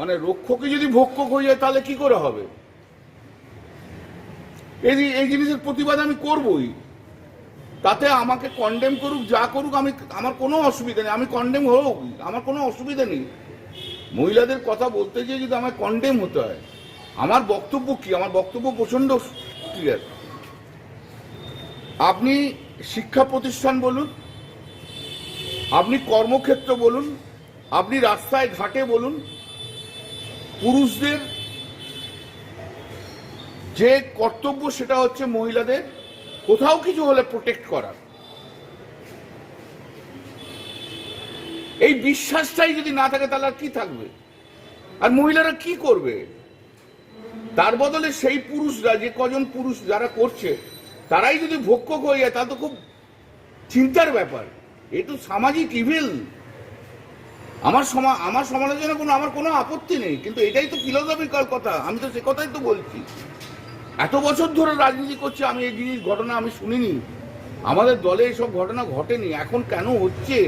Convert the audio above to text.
মানে রক্ষকে যদি ভক্ষক হয়ে যায়, তাহলে কি করে হবে? এই এই জিনিসের প্রতিবাদ আমি করবই। তাতে আমাকে কন্ডেম করুক, যা করুক, আমি, আমার কোনো অসুবিধা নেই। আমি কন্ডেম হোক আমার কোনো অসুবিধা নেই। মহিলাদের কথা বলতে গিয়ে যদি আমায় কন্ডেম হতে হয়, আমার বক্তব্য কি? আমার বক্তব্য প্রচণ্ড ক্লিয়ার আপনি শিক্ষা প্রতিষ্ঠান বলুন, আপনি কর্মক্ষেত্র বলুন, আপনি রাস্তায় ঘাটে বলুন পুরুষদের যে কর্তব্য সেটা হচ্ছে মহিলাদের কোথাও কিছু হলে প্রোটেক্ট করা। এই বিশ্বাসটাই যদি না থাকে তাহলে আর কি থাকবে? আর মহিলারা কি করবে? তার বদলে সেই পুরুষরা, যে কজন পুরুষ যারা করছে, তারাই যদি ভক্ষক হয়ে যায়, তাহলে তো খুব চিন্তার ব্যাপার। এ তো সামাজিক ইভিল আমার সমা আমার সমালোচনা কোনো আমার কোনো আপত্তি নেই, কিন্তু এটাই তো ফিলোসফিক্যাল কথা। আমি তো সে কথাই তো বলছি। এত বছর ধরে রাজনীতি করছি, আমি এই জিনিস ঘটনা আমি শুনিনি। আমাদের দলে এসব ঘটনা ঘটেনি। এখন কেন হচ্ছে?